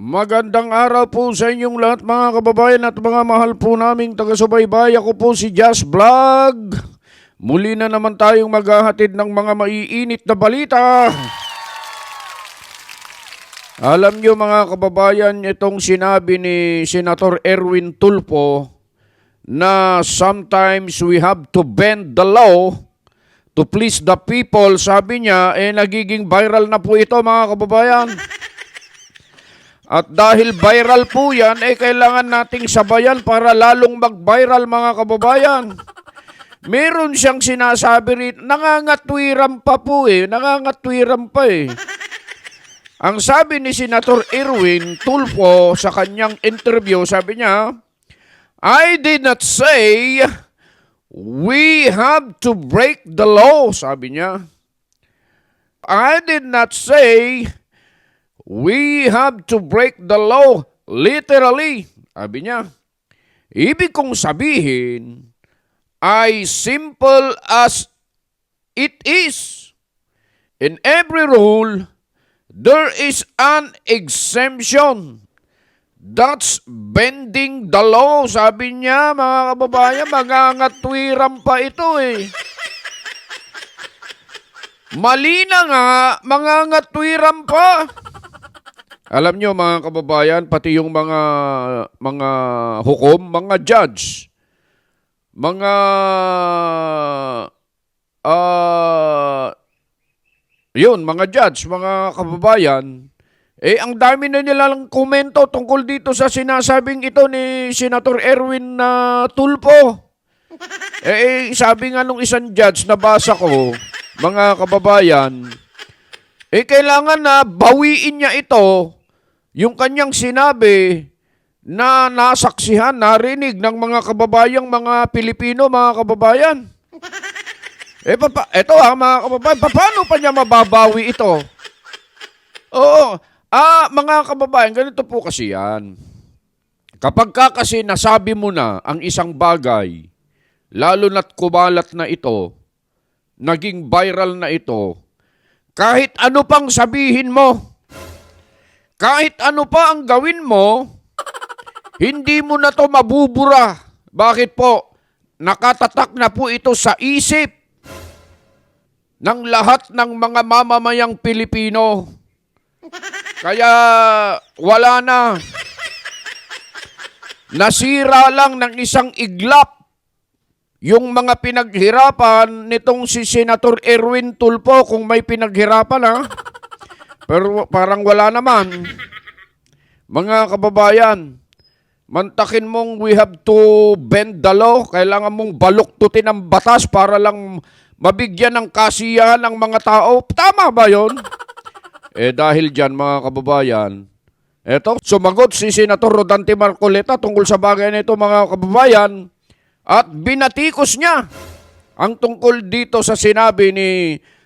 Magandang araw po sa inyong lahat mga kababayan at mga mahal po naming taga-subaybay. Ako po si Jazz Vlog. Muli na naman tayong maghahatid ng mga maiinit na balita. Alam nyo mga kababayan, itong sinabi ni Senator Erwin Tulfo na sometimes we have to bend the law to please the people. Sabi niya, eh nagiging viral na po ito mga kababayan. At dahil viral po yan, eh kailangan nating sabayan para lalong mag-viral mga kababayan. Meron siyang sinasabi rin, nangangatwiran pa po eh, nangangatwiran pa eh. Ang sabi ni Senator Erwin Tulfo sa kanyang interview, sabi niya, I did not say we have to break the law, sabi niya. I did not say we have to break the law literally, sabi niya. Ibig kong sabihin ay simple as it is. In every rule, there is an exemption. That's bending the law. Sabi niya, mga kababayan, mangangatwiran pa ito eh. Mali na nga, mangangatwiran pa. Alam niyo mga kababayan, pati yung mga mga hukom, mga judge, mga ah yun, mga judge, mga kababayan, eh ang dami na nilang komento tungkol dito sa sinasabing ito ni Senator Erwin na Tulpo. Eh, eh, sabi nga nung isang judge na basa ko, mga kababayan, eh kailangan na bawiin niya ito, yung kanyang sinabi na nasaksihan, narinig ng mga kababayang mga Pilipino, mga kababayan. Eh, papa, eto ha, mga kababayan, pa- paano pa niya mababawi ito? Oo. Ah, mga kababayan, ganito po kasi yan. Kapag ka kasi nasabi mo na ang isang bagay, lalo na't kumalat na ito, naging viral na ito, kahit ano pang sabihin mo, kahit ano pa ang gawin mo, hindi mo na to mabubura. Bakit po? Nakatatak na po ito sa isip ng lahat ng mga mamamayang Pilipino. Kaya wala na. Nasira lang ng isang iglap yung mga pinaghirapan nitong si Senator Erwin Tulfo kung may pinaghirapan ha. Pero parang wala naman. Mga kababayan, mantakin mong we have to bend the law. Kailangan mong baluktutin ang batas para lang mabigyan ng kasiyahan ng mga tao. Tama ba yon? eh dahil dyan mga kababayan, eto, sumagot si Senator Rodante Marcoleta tungkol sa bagay na ito mga kababayan at binatikos niya ang tungkol dito sa sinabi ni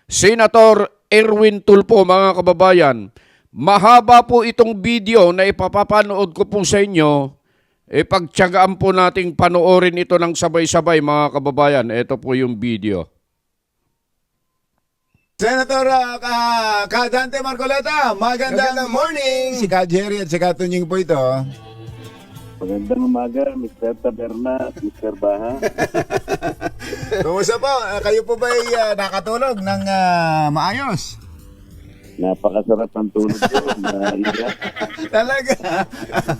Senator Erwin Tulfo mga kababayan. Mahaba po itong video na ipapapanood ko po sa inyo. E pagtyagaan po nating panoorin ito ng sabay-sabay mga kababayan. Ito po yung video. Senator uh, Ka- Kadante Marcoleta, magandang, Magandang morning. Si Ka Jerry at si Ka Tunying po ito. Magandang umaga, Mr. Taberna Mr. Baha. Kumusta po? Uh, kayo po ba ay uh, nakatulog ng uh, maayos? Napakasarap ang tulog ko na ira. Talaga?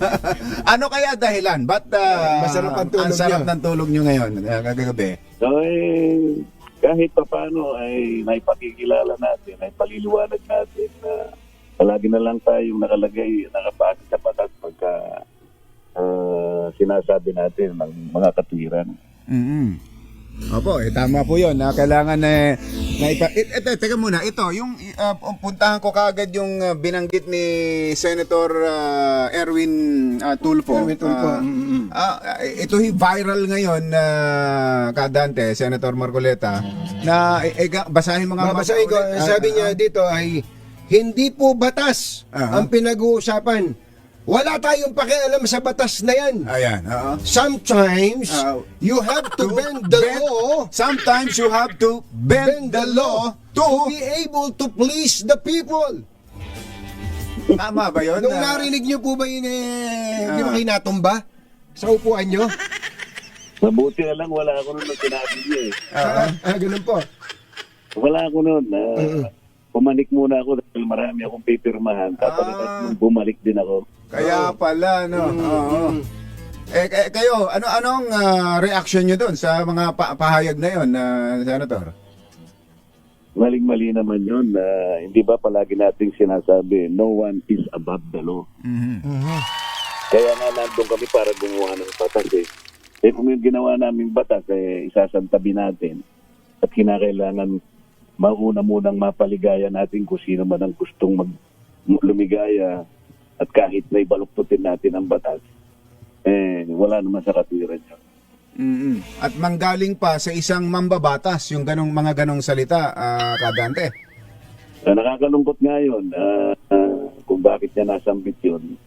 ano kaya dahilan? Ba't uh, Masarap ang tulog sarap niyo? ng tulog nyo ngayon, uh, kagabi? So eh, kahit pa paano ay naipakikilala natin, ay paliliwanag natin na palagi na lang tayong nakalagay, nakabase sa batas pagka ah, sinasabi natin ng mga katwiran. mm Opo, eh, tama po yun. na kailangan na... na ipa, et, et, et, teka muna, ito, yung uh, puntahan ko kagad yung uh, binanggit ni Senator uh, Erwin uh, Tulfo. Erwin Tulfo, Ah, mm-mm. ah, ito hi viral ngayon na kadante, Senator Marcoleta, na eh, eh, basahin mga Babasahin ko. Ah, sabi niya ah, dito ay hindi po batas Aha. ang pinag-uusapan. Wala tayong pakialam sa batas na yan. Ayan, oo. Sometimes Ah, you have to bend the bend- law Sometimes you have to bend, the law to be able to please the people. Tama ba yun? Nung Ah, narinig niyo po ba yun eh, hindi Ah. ba kayo natumba? Sa upuan niyo? Mabuti na lang wala ako nun nung sinabi niya eh. Ah, ah, ganun po. Wala ako nun. Uh, pumanik muna ako dahil marami akong pipirmahan. Tapos Ah. nung bumalik din ako. Kaya pala, no? Oo. Eh, kay- kayo, ano anong ah, reaction nyo doon sa mga pa- pahayag na yon, na Senator? Maling-mali naman yun. na hindi ba palagi nating sinasabi, no one is above the law. Kaya nga nandun kami para gumawa ng batas eh. Eh kung yung ginawa naming batas, eh, isasantabi natin. At kinakailangan mauna munang mapaligaya natin kung sino man ang gustong mag lumigaya at kahit na ibaluktutin natin ang batas, eh wala naman sa katwiran yun. mm At manggaling pa sa isang mambabatas yung ganong mga ganong salita, ah, Kadante. Uh, nakakalungkot nga yun ah, ah, kung bakit niya nasambit yun.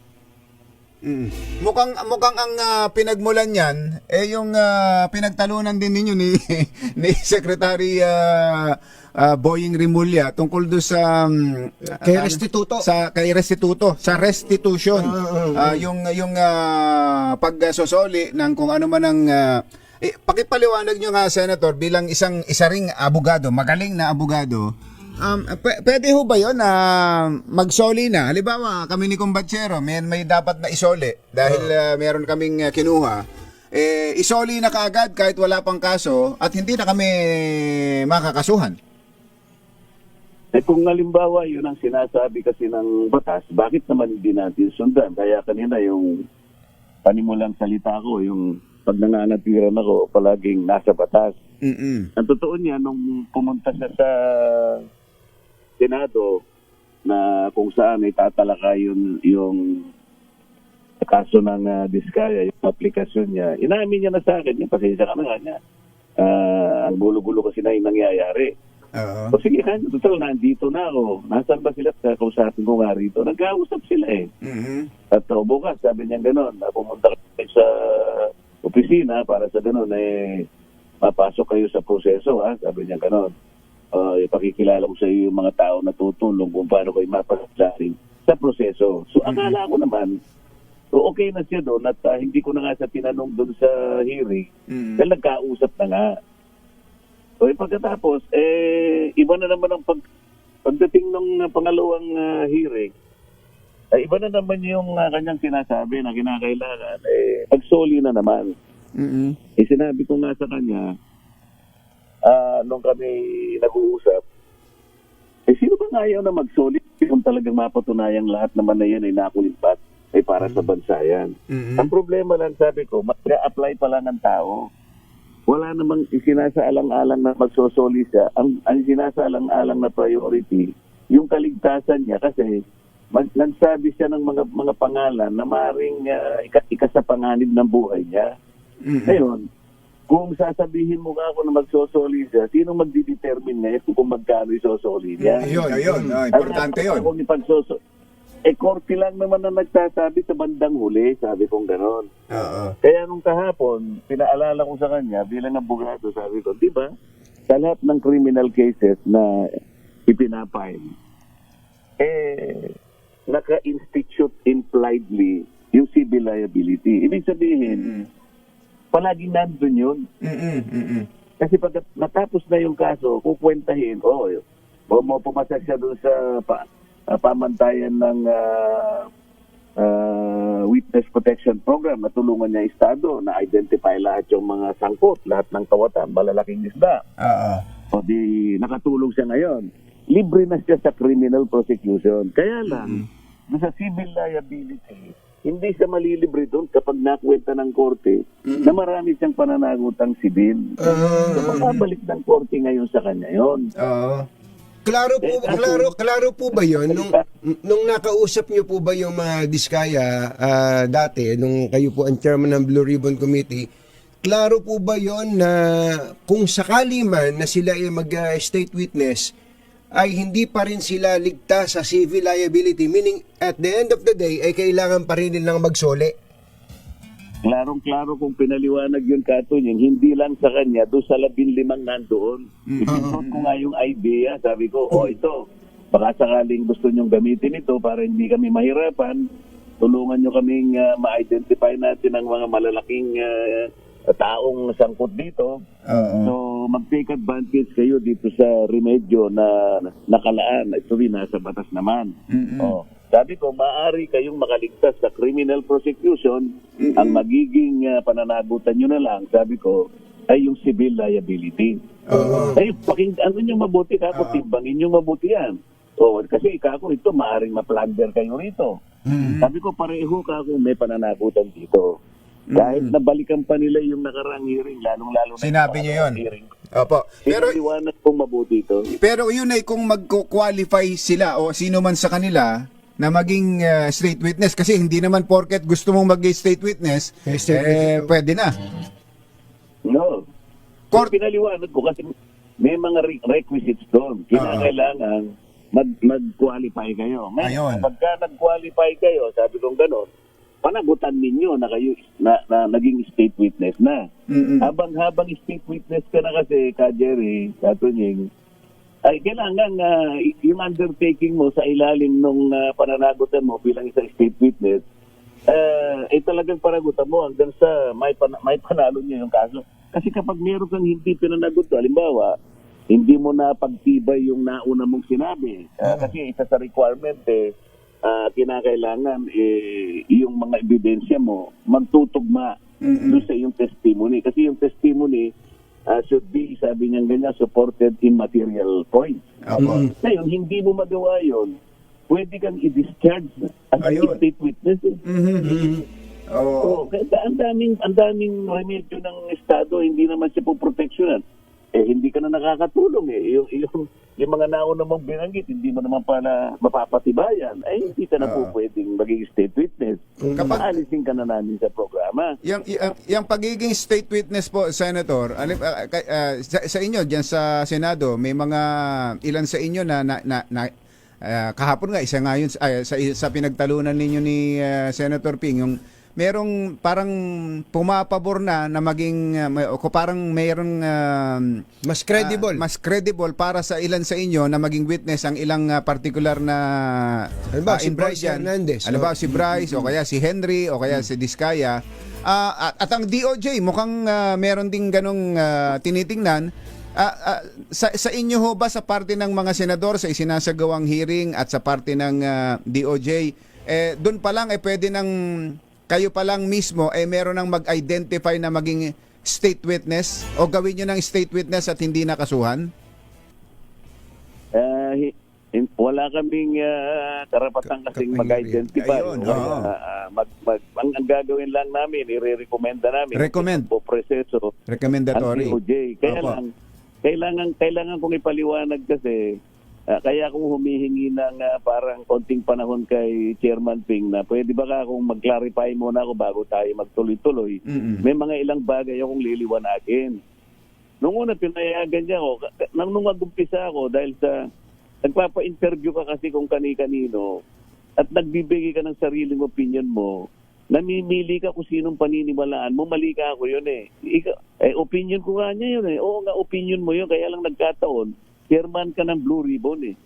Mm. Mukhang mukhang ang ah, pinagmulan niyan eh yung ah, pinagtalunan din ninyo ni ni Secretary ah, ah, Boying Rimulya tungkol do sa mm, Kay ano, Restituto. sa kay restituto sa restitution Ah, yung yung ah, pagsosoli ng kung ano man ang ah, eh, pakipaliwanag nyo nga senator bilang isang isa ring abogado magaling na abogado Um, p- pwede ho ba yun na magsoli na? Halimbawa, kami ni Kumbatsero, may, may dapat na isoli dahil ah, meron kaming ah, kinuha. Eh, isoli na kaagad kahit wala pang kaso at hindi na kami makakasuhan. Eh kung halimbawa yun ang sinasabi kasi ng batas, bakit naman hindi natin sundan? Kaya kanina yung panimulang salita ko, yung pag nanganatiran ako, palaging nasa batas. Mm-mm. Ang totoo niya, nung pumunta siya sa Senado, na kung saan ay tatalaka yun, yung kaso ng uh, Diskaya, yung aplikasyon niya, inamin niya na sa akin, yung pasensya ka na nga niya. Ah, ang gulo-gulo kasi na yung nangyayari. Oo. O sige, kanya, total, nandito na ako. Nasaan ba sila? Kakausapin ko nga rito. Nagkausap sila eh. Mhm. At uh, bukas, sabi niya gano'n, na pumunta kayo sa opisina para sa gano'n, eh, mapasok kayo sa proseso, ha? Sabi niya gano'n. Uh, ipakikilala ko sa iyo yung mga tao na tutulong kung paano kayo mapasaklaring sa proseso. So, akala ko naman, so okay na siya doon at uh, hindi ko na nga sa tinanong doon sa hearing Mhm. dahil nagkausap na nga. So, eh, pagkatapos, eh, iba na naman ang pag, pagdating ng uh, pangalawang uh, hearing, ay iba na naman yung uh, kanyang sinasabi na kinakailangan, eh, pagsoli na naman. Mhm. Eh, sinabi ko nga sa kanya, ah, nung kami nag-uusap, eh, sino ba nga ayaw na magsoli kung talagang mapatunayang lahat naman na yan ay nakulimpat ay para sa bansa yan. Mhm. Ang problema lang, sabi ko, mag-apply pa lang ng tao. Wala namang isinasaalang-alang na magsosoli siya. Ang, ang isinasaalang-alang na priority, yung kaligtasan niya kasi mag, nagsabi siya ng mga mga pangalan na maring uh, ika, ikasapanganib ng buhay niya. Mhm. Ngayon, kung sasabihin mo nga ako na magsosoli siya, sino magdidetermine ngayon kung magkano isosoli niya? Ayun, ayun. Ah, importante yun. Kung ipagsoso, eh, korte lang naman na nagsasabi sa bandang huli, sabi kong ganon. Oo. Kaya nung kahapon, pinaalala ko sa kanya bilang abogado, sabi ko, di ba, sa lahat ng criminal cases na ipinapile, eh, naka-institute impliedly yung civil liability. Ibig sabihin, palaging nandun yun. Mhm. Mhm. Kasi pag natapos na yung kaso, kukwentahin, oh, o mo pumasok siya doon sa pa, ah, pamantayan ng ah, ah, Witness Protection Program na tulungan niya Estado na identify lahat yung mga sangkot, lahat ng kawatan, malalaking isda. Oo. O di nakatulong siya ngayon. Libre na siya sa criminal prosecution. Kaya lang, doon sa civil liability, hindi siya malilibre doon kapag nakwenta ng korte na marami siyang pananagutang sibil. So, makabalik ng korte ngayon sa kanya yon. Oo. Klaro po, Eh, klaro, klaro po ba 'yon nung nung nakausap niyo po ba yung mga Diskaya ah, dati nung kayo po ang chairman ng Blue Ribbon Committee? Klaro po ba 'yon na kung sakali man na sila ay mag-state witness ay hindi pa rin sila ligtas sa civil liability meaning at the end of the day ay kailangan pa rin nilang magsole. Klarong-klaro kung pinaliwanag yung katon yung hindi lang sa kanya, doon sa labing limang nandoon. Ipinot ko nga yung idea, sabi ko, oh ito, baka sakaling gusto nyong gamitin ito para hindi kami mahirapan, tulungan nyo kaming ah, ma-identify natin ang mga malalaking ah, taong sangkot dito. Oo. So, mag-take advantage kayo dito sa remedyo na nakalaan. Ito rin nasa batas naman. Oh. Sabi ko, maaari kayong makaligtas sa criminal prosecution. Ang magiging uh, pananagutan nyo na lang, sabi ko, ay yung civil liability. Ay, paking, ano nyo mabuti kako, timbangin nyo mabuti yan. So, kasi kako, ito, maaaring ma-plunder kayo rito. Sabi ko, pareho kako, may pananagutan dito. Kahit nabalikan pa nila yung nakarang hearing, lalong-lalo na Sinabi niyo yun. hearing. Opo. Pero Pero iwanan kong mabuti ito. pero yun ay kung magko-qualify sila o sino man sa kanila na maging uh, state witness kasi hindi naman porket gusto mong maging state witness Eh, state eh, witness. pwede na. No. Court- Court, pinaliwanag ko kasi may mga re- requisites doon. Kinakailangan mag, mag-qualify kayo. Ngayon, Ayun. pagka nag-qualify kayo, sabi kong gano'n, panagutan ninyo na kayo na, na naging state witness na. Mm-mm. Habang habang state witness ka na kasi, ka Jerry, ka Tunying, ay kailangan ah, y- yung undertaking mo sa ilalim ng pananagutan mo bilang isang state witness, eh, ay talagang panagutan mo hanggang sa may, pan- may panalo niya yung kaso. Kasi kapag meron kang hindi pinanagot, halimbawa, hindi mo na pagtibay yung nauna mong sinabi. Ah, kasi isa sa requirement eh, ah, kinakailangan eh, yung mga ebidensya mo magtutugma doon sa yung testimony. Kasi yung testimony ah, should be, sabi niya ganyan, supported in material points. Opo. Ngayon, hindi mo magawa yon pwede kang i-discharge as a Ayun. state witness. eh. Oo. Oo, kaya ang daming, ang daming remedyo ng Estado, hindi naman siya po proteksyonan. Eh, hindi ka na nakakatulong eh. Yung, yung, yung mga nauna mong binanggit, hindi mo naman pala mapapatibayan. Eh, hindi ka na po pwedeng maging state witness. Kapag- Aalisin ka na namin sa programa. Yung, yung, yung pagiging state witness po, Senator, ano, ah, kay- ah, sa, sa inyo, dyan sa Senado, may mga ilan sa inyo na, na, na, na ah, kahapon nga, isa nga yun, ay, sa, sa pinagtalunan ninyo ni ah, Senator Ping, yung merong parang pumapabor na na maging, may- o parang merong ah, Mas credible. ah, mas credible para sa ilan sa inyo na maging witness ang ilang ah, particular na Halimbawa, ah, si involved Bryce. Hernandez, Halimbawa, no? si Bryce o kaya si Henry o kaya si Diskaya. Ah, at, at ang DOJ mukhang ah, meron ding ganong ah, tinitingnan. Ah, ah, sa, sa inyo ho ba sa parte ng mga senador sa isinasagawang hearing at sa parte ng ah, DOJ, eh, doon pa lang eh pwede nang kayo pa lang mismo eh meron nang mag-identify na maging state witness o gawin nyo ng state witness at hindi nakasuhan? Hin- wala kaming karapatan kasing Ka- mag-identify. Ayun, O, oo. ah, mag, mag, ang, ang gagawin lang namin, i-recommenda namin. Recommend. Po proseso ang Recommendatory. DOJ. Kaya Opo. lang, kailangan, kailangan kong ipaliwanag kasi, ah, kaya akong humihingi ng ah, parang konting panahon kay Chairman Ping na pwede ba ka akong mag-clarify muna ako bago tayo magtuloy-tuloy. Mm-mm. May mga ilang bagay akong liliwanagin. Nung una, pinayagan niya ako. Nang nung mag-umpisa ako, dahil sa nagpapa-interview ka kasi kung kani-kanino at nagbibigay ka ng sariling opinion mo, namimili ka kung sinong paniniwalaan mo, mali ka ako yun eh. Ika, eh, opinion ko nga niya yun eh. Oo nga, opinion mo yun, kaya lang nagkataon, chairman ka ng Blue Ribbon eh.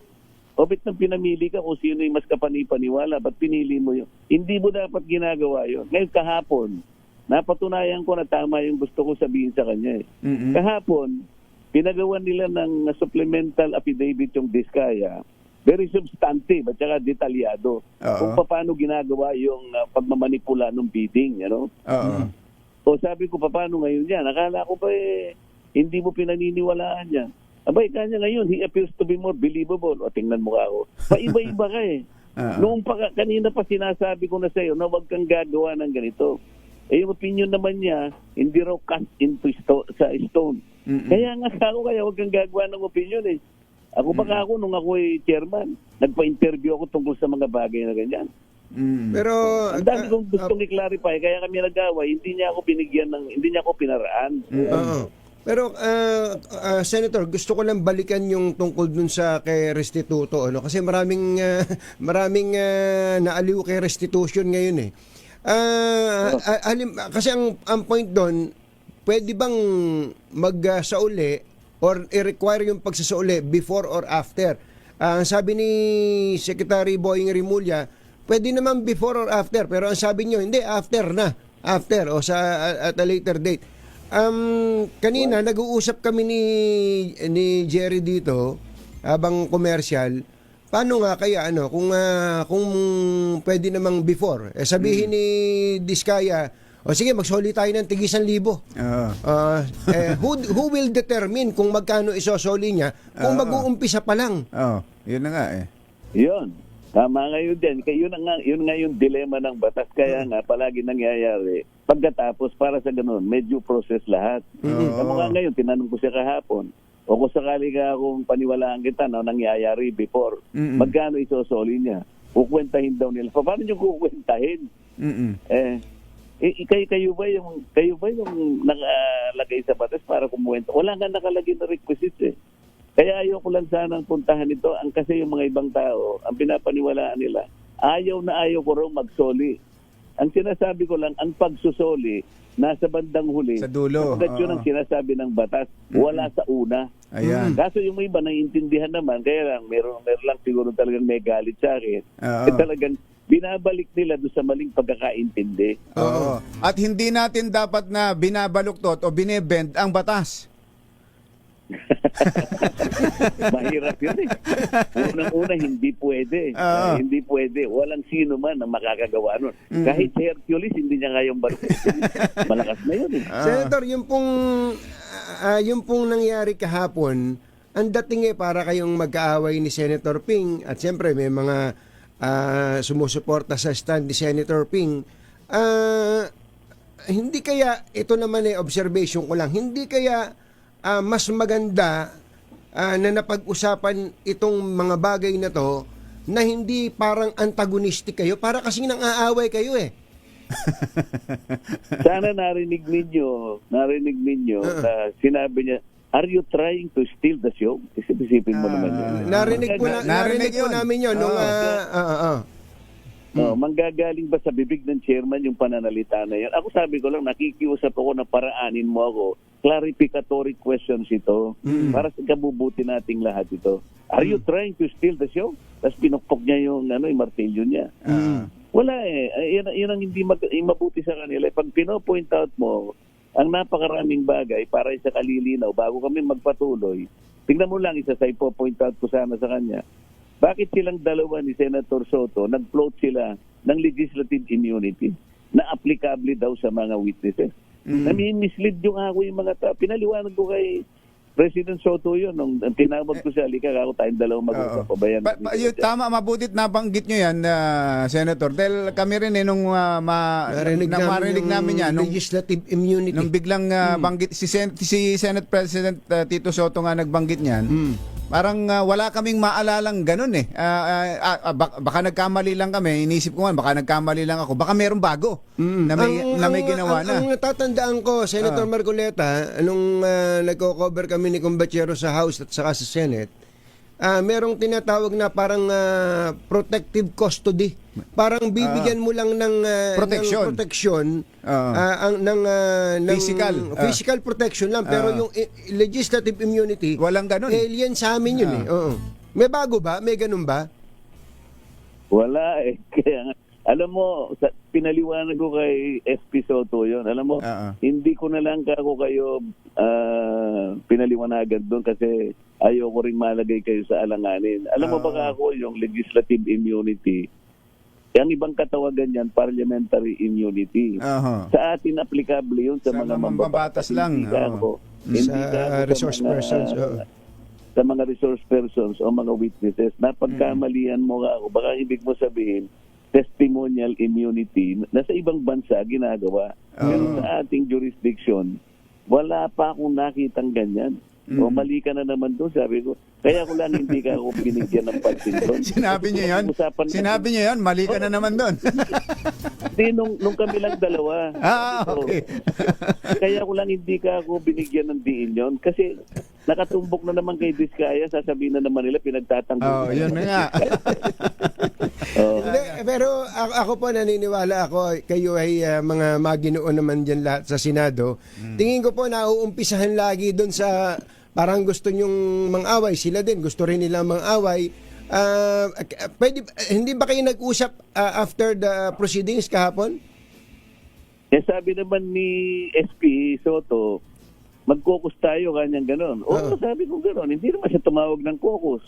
O ba't nang pinamili ka kung sino yung mas kapani-paniwala, ba't pinili mo yun? Hindi mo dapat ginagawa yun. Ngayon kahapon, napatunayan ko na tama yung gusto ko sabihin sa kanya eh. Mm-mm. Kahapon, pinagawa nila ng supplemental affidavit yung Diskaya. Very substantive at saka detalyado. Oo. Kung paano ginagawa yung uh, pagmamanipula ng bidding. Ano? Oo. O sabi ko, paano ngayon yan? Akala ko pa eh, hindi mo pinaniniwalaan yan. Abay, kanya ngayon, he appears to be more believable. O, tingnan mo ka ako. Paiba-iba ka eh. Oo. Noong pa, kanina pa sinasabi ko na sa'yo na huwag kang gagawa ng ganito. Eh, yung opinion naman niya, hindi raw cast into sto- sa stone. Mm-mm. Kaya nga ako, kaya huwag kang gagawa ng opinion eh. Ako baka ako, nung ako ay chairman, nagpa-interview ako tungkol sa mga bagay na ganyan. Mm. Pero Ang dami ah, kong gustong i-clarify, kaya kami nag-away, hindi niya ako binigyan ng, hindi niya ako pinaraan. Oo. Pero ah, ah, Senator, gusto ko lang balikan yung tungkol dun sa kay Restituto ano kasi maraming ah, maraming ah, naaliw kay Restitution ngayon eh. Ah, ah, alim- kasi ang ang point doon, pwede bang magsauli or i-require yung pagsasauli before or after? Ah, ang sabi ni Secretary Boying Rimulya, pwede naman before or after, pero ang sabi niyo hindi after na. After o sa at a later date. Um, kanina nag-uusap kami ni ni Jerry dito habang commercial. Paano nga kaya ano kung ah, kung pwede namang before. Eh, sabihin ni Diskaya, o sige magsoli tayo ng tigisan libo. Oo. Ah, eh, who, who will determine kung magkano isosoli niya kung mag-uumpisa pa lang? Oo. Yun na nga eh. Yun. Tama nga yun din. Kaya yun, ang nga, yun nga yung dilema ng batas. Kaya nga, palagi nangyayari. Pagkatapos, para sa ganun, medyo process lahat. Oo. Kamu nga ngayon, tinanong ko siya kahapon, o kung sakali ka kung paniwalaan kita na nangyayari before, Mm-mm. magkano isosoli niya? Kukwentahin daw nila. Pa- Paano nyo kukwentahin? Mm-mm. Eh, eh, kayo, kayo ba yung kayo ba yung nakalagay sa batas para kumuwento? Wala nga nakalagay na requisites eh. Kaya ayoko lang sanang puntahan ito. Ang kasi yung mga ibang tao, ang pinapaniwalaan nila, ayaw na ayaw ko raw magsoli. Ang sinasabi ko lang, ang pagsusoli, nasa bandang huli. Sa dulo, Sapagkat yun ang sinasabi ng batas. Wala sa una. Ayan. Kaso yung iba naiintindihan naman, kaya lang, meron, meron lang siguro talagang may galit sa akin. Oo. Eh, talagang binabalik nila doon sa maling pagkakaintindi. Oo. At hindi natin dapat na binabaluktot o binebend ang batas. Mahirap yun eh. Unang-una, hindi pwede. Ah, hindi pwede. Walang sino man ang makakagawa nun. Kahit si Hercules, hindi niya kayang balutin. Malakas na yun eh. Senator, yung pong ah, yung pong nangyari kahapon, ang dating eh para kayong magkaaway ni Senator Ping at siyempre may mga ah, sumusuporta sa stand ni Senator Ping. Ah, hindi kaya ito naman eh observation ko lang. Hindi kaya ah, mas maganda ah, na napag-usapan itong mga bagay na to na hindi parang antagonistic kayo para kasi nang aaway kayo eh. Sana narinig ninyo, narinig ninyo na sinabi niya, Are you trying to steal the show? Isip-isipin mo naman yun. Narinig po, na, Na- narinig narinig po yun. namin yun nung Oo. ah, ah, ah, ah. Oh, manggagaling ba sa bibig ng chairman yung pananalita na yan? Ako sabi ko lang, nakikiusap ako na paraanin mo ako. Clarificatory questions ito para sa kabubuti nating lahat ito. Are you trying to steal the show? Tapos pinukpok niya yung, ano, yung martilyo niya. Ah. Wala eh. Ay, Yan, yan ang hindi mag, yung mabuti sa kanila. Pag pino-point out mo, ang napakaraming bagay para sa kalilinaw bago kami magpatuloy, tingnan mo lang isa sa ipo-point out ko sana sa kanya. Bakit silang dalawa ni Senator Soto nag-float sila ng legislative immunity na applicable daw sa mga witnesses? Nami-mislead yung ako yung mga tao. Pinaliwanag ko kay President Soto yun nung tinawag ko siya, halika ako tayong dalawang mag-usap. Pabayan Pa- pa- yun, tama, mabutit nabanggit nyo yan, ah, Senator. Dahil kami rin eh, nung ah, ma- Narinig na, namin marinig namin yan, nung, legislative immunity. nung biglang ah, banggit, si, Sen- si Senate President ah, Tito Soto nga nagbanggit niyan, parang ah, wala kaming maalalang ganun eh. Ah, ah, ah, ah, bak- baka nagkamali lang kami, inisip ko nga, baka nagkamali lang ako, baka meron bago na may, na may ginawa ang, na. Ang natatandaan ko, Senator Marcoleta, nung ah, nagko-cover kami ni Kumbachero sa House at saka sa Senate, ah merong tinatawag na parang ah, protective custody. Parang bibigyan mo lang ng, ah, Protection. ng protection Oo. ah, ang, ng, ah, ng Physical. Ah. physical protection lang. Pero Ah. yung i- legislative immunity, Walang ganun. eh. alien sa amin yun Ah. eh. Oo. May bago ba? May ganun ba? Wala eh. Kaya alam mo, sa, pinaliwanag ko kay FP Soto yun. Alam mo, Oo. hindi ko na lang kako kayo ah, pinaliwanagan doon kasi ayoko rin malagay kayo sa alanganin. Alam mo Oo. ba ako yung legislative immunity, ang ibang katawagan yan, parliamentary immunity. Aha. Sa atin, applicable yun sa, Sa mga mambabatas. lang, Hindi oo. ako. Hindi Sa ako resource mga- persons, oo. Sa mga resource persons o mga witnesses, napagkamalian mo ako, baka ibig mo sabihin, testimonial immunity na sa ibang bansa ginagawa. Pero Oo. sa ating jurisdiction, wala pa akong nakitang ganyan. O mali ka na naman doon, sabi ko. Kaya ko lang hindi ka ako binigyan ng pansin doon. Sinabi niyo yan? Usapan. Sinabi niyo yan? Mali ka na naman doon. Hindi, nung, nung kami lang dalawa. ah, So, okay. Kaya ko lang hindi ka ako binigyan ng diin yon Kasi nakatumbok na naman kay Diskaya, sasabihin na naman nila pinagtatanggol. Oh, yun na nga. Hindi, pero ako, ako po naniniwala ako kayo ay ah, mga maginoo naman diyan lahat sa Senado. Tingin ko po nauumpisahan lagi doon sa parang gusto nyong mang-away, sila din gusto rin nila mang-away. ah, pwede, hindi ba kayo nag-usap ah, after the proceedings kahapon? Eh sabi naman ni SP Soto, mag-caucus tayo, kanyang ganon. Oo, Oo. sabi ko ganon. Hindi naman siya tumawag ng caucus.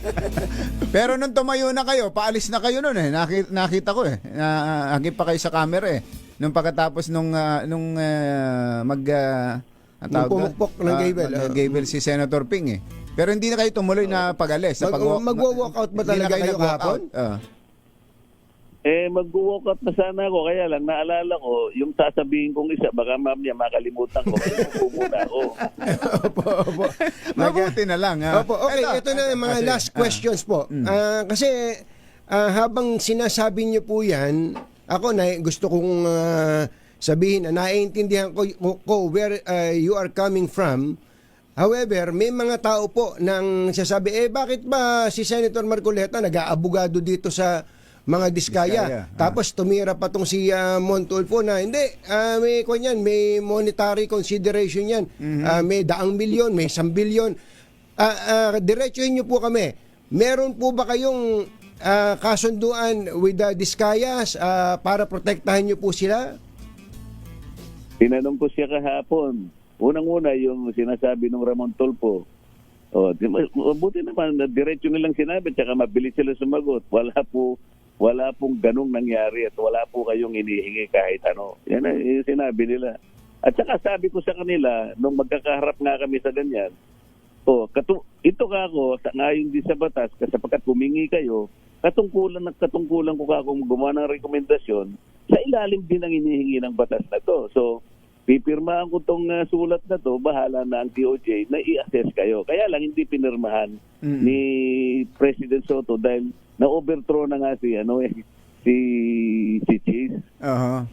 Pero nung tumayo na kayo, paalis na kayo nun eh. Nakita, nakita ko eh. Na, agip pa kayo sa camera eh. Nung pagkatapos nung ah, nung ah, mag ah, ang tawag doon? pumukpok ng Ah, mag- ah. Gaybel si Senator Ping eh. Pero hindi na kayo tumuloy na pag-alis. Sa Mag- pag- magwa-walkout ba hindi talaga kayo nag-walkout. kahapon? Ah. Eh, mag-walk out na sana ako. Kaya lang, naalala ko, yung sasabihin kong isa, baka mamaya makalimutan ko. Kaya upo muna ako. opo, opo. Mabuti na lang. ah. Opo, okay, ito, na yung mga Kasi, last ah, questions po. Ah, kasi ah, habang sinasabi niyo po yan, ako na gusto kong ah, sabihin na naiintindihan ko, ko where ah, you are coming from. However, may mga tao po nang sasabi, eh bakit ba si Senator Marcoleta nag-aabogado dito sa mga diskaya? Diskaya, ah. Tapos tumira pa tong si uh, Montulfo na hindi, ah, may kanyan, may monetary consideration yan. Ah, may daang milyon, may isang bilyon. Ah, ah, diretsuhin niyo po kami. Meron po ba kayong ah, kasunduan with the Diskayas ah, para protektahan niyo po sila? Tinanong ko siya kahapon. Unang-una, yung sinasabi ng Ramon Tulpo. Oh, di- mabuti naman, na diretso nilang sinabi, tsaka mabilis sila sumagot. Wala po, wala pong ganong nangyari at wala po kayong inihingi kahit ano. Yan ang sinabi nila. At saka sabi ko sa kanila, nung magkakaharap nga kami sa ganyan, oh, katu ito ka ako, sa, ngayon din sa batas, sapagkat humingi kayo, katungkulan ng katungkulan ko ka kung gumawa ng rekomendasyon, sa ilalim din ang inihingi ng batas na to. So, pipirmahan ko tong uh, sulat na to, bahala na ang DOJ na i-assess kayo. Kaya lang hindi pinirmahan Mm. ni President Soto dahil na-overthrow na nga si, ano, eh, si, si Cheese. Aha.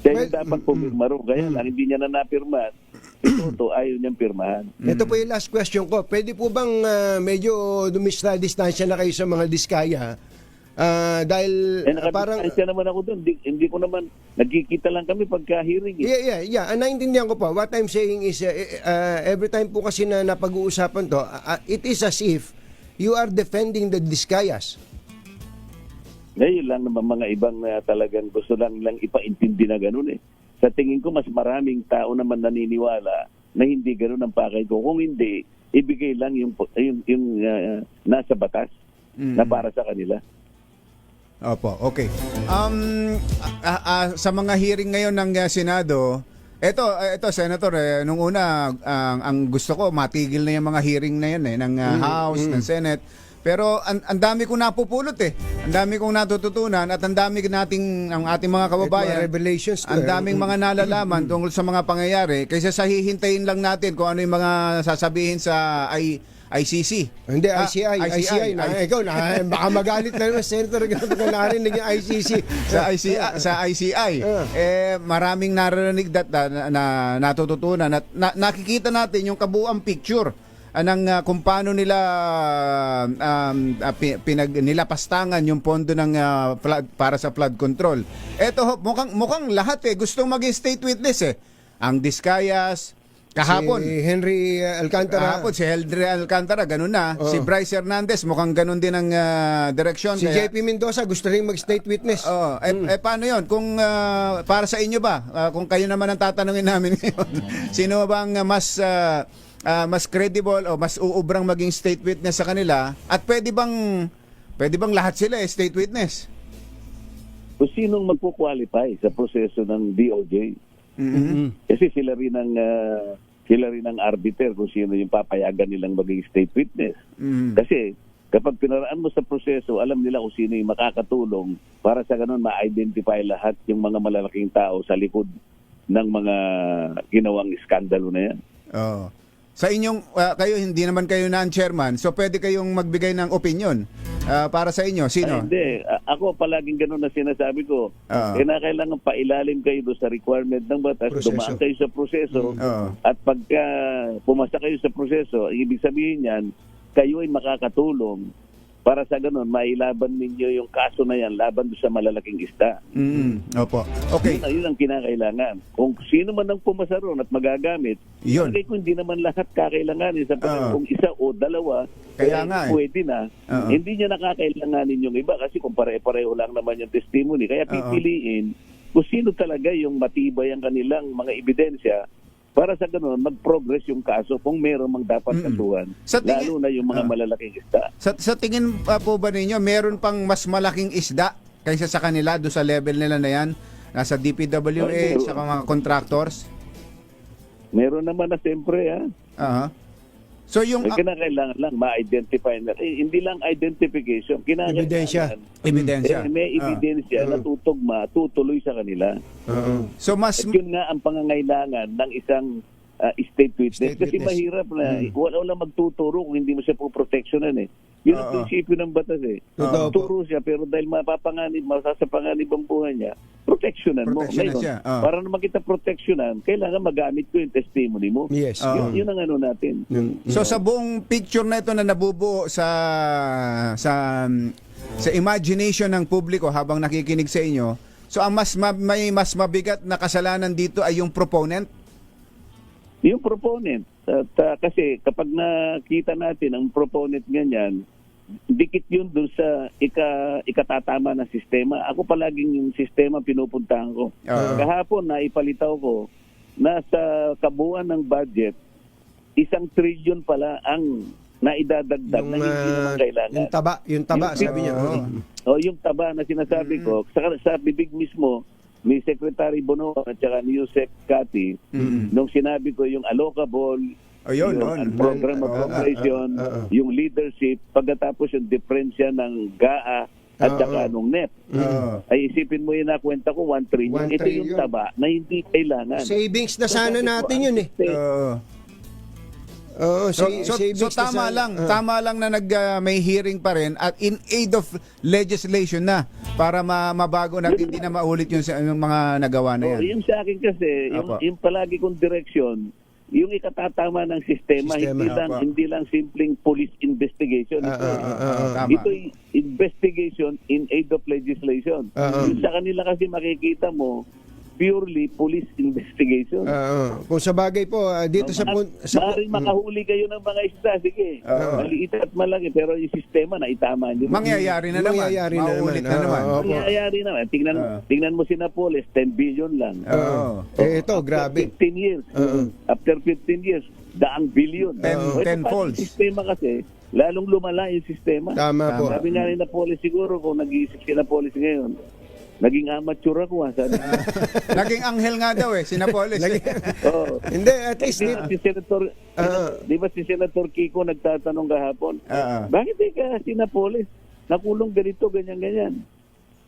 Siya yung Well, dapat pumirma ro. Kaya lang hindi niya na napirmahan. Si Soto ayaw niyang pirmahan. Ito po yung last question ko. Pwede po bang ah, medyo dumista distansya na kayo sa mga Diskaya? Ah, dahil Eh, parang... nakadistansya naman ako doon. Hindi, hindi ko naman, nagkikita lang kami pagka-hearing. Eh. Yeah, yeah, yeah. Ang naintindihan ko po, what I'm saying is, uh, uh, every time po kasi na napag-uusapan to, uh, uh, it is as if you are defending the Diskayas. Ngayon lang naman mga ibang na talagang gusto lang lang ipaintindi na ganun eh. Sa tingin ko, mas maraming tao naman naniniwala na hindi ganun ang pakay ko. Kung hindi, ibigay lang yung, yung, yung ah, nasa batas na para sa kanila. Opo, okay. Um, ah, ah, sa mga hearing ngayon ng ah, Senado, eto, eh, eto Senator, eh, nung una, ang, ang gusto ko, matigil na yung mga hearing na yan eh, ng ah, House, ng Senate. Pero ang, ang dami kong napupulot eh. Ang dami kong natututunan at ang dami nating, ang ating mga kababayan, Mga revelations ang eh. daming mga nalalaman tungkol sa mga pangyayari kaysa sa hihintayin lang natin kung ano yung mga sasabihin sa I, ICC. Hindi, Ah, ICI, ICI, na, I- ikaw, na, baka magalit na naman, Senator, ganito ka narinig yung ICC. sa ICI, sa ICI Ah. eh maraming naririnig dat na, na natututunan at na, nakikita natin yung kabuuang picture ah, ng ah, kung paano nila um, ah, pi- pinag nilapastangan yung pondo ng ah, flood, para sa flood control. Eto ho, mukhang mukhang lahat eh gustong maging state witness eh. Ang Discayas kahapon Si Henry uh, Alcantara. Kahapon si Heldre Alcantara, ganun na. Oo. Si Bryce Hernandez, mukhang ganun din ang ah, direksyon. Si Kaya- JP Mendoza, gusto rin mag-state witness. Oo. Eh, eh, paano yon Kung ah, para sa inyo ba, ah, kung kayo naman ang tatanungin namin ngayon, sino bang mas ah, ah, mas credible o mas uubrang maging state witness sa kanila? At pwede bang pwede bang lahat sila eh, state witness? Kung sinong magpo-qualify sa proseso ng DOJ. Mhm. Kasi sila rin ang ah, sila rin ang arbiter kung sino yung papayagan nilang maging state witness. Mhm. Kasi kapag pinaraan mo sa proseso, alam nila kung sino yung makakatulong para sa ganun ma-identify lahat yung mga malalaking tao sa likod ng mga ginawang iskandalo na yan. Oo. Sa inyong ah, kayo hindi naman kayo na ang chairman, so pwede kayong magbigay ng opinion ah, para sa inyo. Ay, Sino? hindi. A- ako palaging ganun na sinasabi ko. Oo. Kinakailangan pailalim kayo doon sa requirement ng batas, Proseso. dumaan kayo sa proseso, Oo. at pagka pumasa kayo sa proseso, ang ibig sabihin yan, kayo ay makakatulong para sa ganun, mailaban ninyo yung kaso na yan laban sa malalaking isda. Mm, opo. Okay. Yun, yun ang kinakailangan. Kung sino man ang pumasa ron at magagamit, Yun. bagay kung hindi naman lahat kakailanganin sa Oo. kung isa o dalawa, Kaya eh, nga eh. pwede na. Oo. Hindi niya nakakailanganin yung iba kasi kung pare-pareho lang naman yung testimony. Kaya Oo. pipiliin kung sino talaga yung matibay ang kanilang mga ebidensya para sa ganun, mag-progress yung kaso kung meron mang dapat kasuhan. Sa tingin- Lalo na yung mga Ah. malalaking isda. Sa, sa tingin pa po ba ninyo, meron pang mas malaking isda kaysa sa kanila do sa level nila na yan? Nasa DPWH, Ay, sa mga contractors? Meron naman na siyempre, ha? Aha. So yung May kinakailangan lang ma-identify na. Eh, hindi lang identification. Kinakailangan Ebidensya. ebidensya. Eh, may Ah. ebidensya na tutugma, tutuloy sa kanila. Oo. So mas At yun nga ang pangangailangan ng isang ah, state witness. State Kasi witness. mahirap na wala wala magtuturo kung hindi mo siya po protectionan eh. Yun ang prinsipyo ng batas eh. Totoo po. Turo siya pero dahil mapapanganib, masasapanganib ang buhay niya, protectionan mo. Protectionan Ngayon, siya, oo. para naman kita protectionan, kailangan magamit ko yung testimony mo. Yes. Oo. Yun, yun ang ano natin. Yun- So sa buong picture na ito na nabubuo sa sa sa imagination ng publiko habang nakikinig sa inyo, so ang mas ma- may mas mabigat na kasalanan dito ay yung proponent. Yung proponent, at ah, kasi kapag nakita natin ang proponent ganyan, dikit yun dun sa ika, ikatatama ng sistema. Ako palaging yung sistema pinupuntahan ko. Oo. Kahapon na ipalitaw ko, nasa kabuuan ng budget, isang trillion pala ang naidadagdag Yung, na hindi naman ah, kailangan. yung taba, yung taba, Yung- sabi niya. Oo. O yung taba na sinasabi ko, sa, sa bibig mismo ni Secretary Bono at saka ni Yusek Kati, Mm. nung sinabi ko yung allocable, O yun, yung yun. program of Oo, operation, oo, oo. yung leadership, pagkatapos yung diferensya ng GAA at Oo. saka nung NEP. Oo. Ay isipin mo yun na kwenta ko, 1 trillion. One Ito yung taba na hindi kailangan. Savings na sana natin yun eh. Oo. Oo, So, sa- so, savings so tama sana. lang, Ah. tama lang na nag ah, may hearing pa rin at in aid of legislation na para ma- mabago na hindi na maulit yung, sa- yung mga nagawa na Oh, yan. yung sa akin kasi, yung, Apo. yung palagi kong direksyon, yung ikatatama ng sistema, Sistema, hindi lang apo. hindi lang simpleng police investigation. Ah, Ito, ah, ah, ah, Tama. ito yung investigation in aid of legislation. Ah, ah. Yung sa kanila kasi makikita mo, purely police investigation. Oo. kung sa bagay po, ah, dito sa... pun- sa Maaaring makahuli kayo ng mga isda, sige. Oo. Maliit at malaki, pero yung sistema na itama nyo. Mangyayari na naman. Mangyayari na naman. na Oo, naman. oo. Mangyayari naman. Tingnan, Oo. tingnan mo si Napoles, 10 billion lang. Oo. Eh, ito, grabe. 15 years. Oo. After 15 years, daang billion. Ten- pa, yung sistema kasi, lalong lumala yung sistema. Tama po. Sabi nga ni Napoles siguro, kung nag-iisip si Napoles ngayon, naging amateur ako. Ha, sabi niya. Naging anghel nga daw eh, si Napoles. Oo. Hindi, at least... Di ba si Senator, Ah. di ba si Senator Kiko nagtatanong kahapon, Ah. bakit di ka si Napoles nakulong ganito, ganyan, ganyan?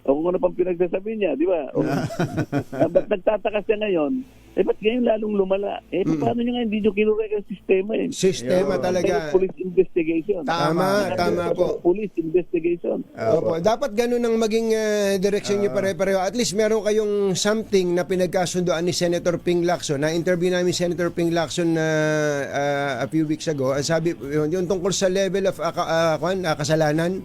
O kung ano pang pinagsasabi niya, di ba? O, ah, ba't nagtataka siya ngayon? Eh, ba't ngayon lalong lumala? Eh, paano nyo nga hindi nyo kinurek ang sistema eh? Sistema talaga. Police investigation. Tama, tama po. Police investigation. Opo, dapat ganun ang maging uh, direksyon niyo pare-pareho. At least meron kayong something na pinagkasundoan ni Senator Ping Lacson. Na-interview namin si Senator Ping Lacson na uh, a few weeks ago. Ang sabi, yun, yung tungkol sa level of uh, uh, uh, kasalanan,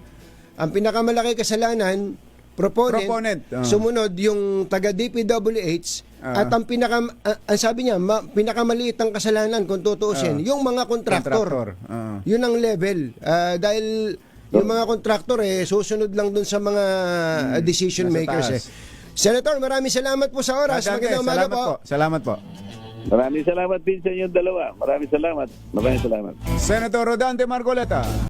ang pinakamalaki kasalanan, proponent, Proponent, oh. sumunod yung taga DPWH, Ah. at ang pinaka uh, ang sabi niya, ma, pinakamaliit ang kasalanan kung tutuusin, Ah. yung mga kontraktor. Contractor. Oo. Yun ang level. Ah, dahil yung mga kontraktor eh susunod lang dun sa mga ah, decision nasa makers eh. taas. Senator, maraming salamat po sa oras. Dante, Magandang umaga salamat po. po. Salamat po. Maraming salamat din sa inyong dalawa. Maraming salamat. Maraming salamat. Senator Rodante Marcoleta.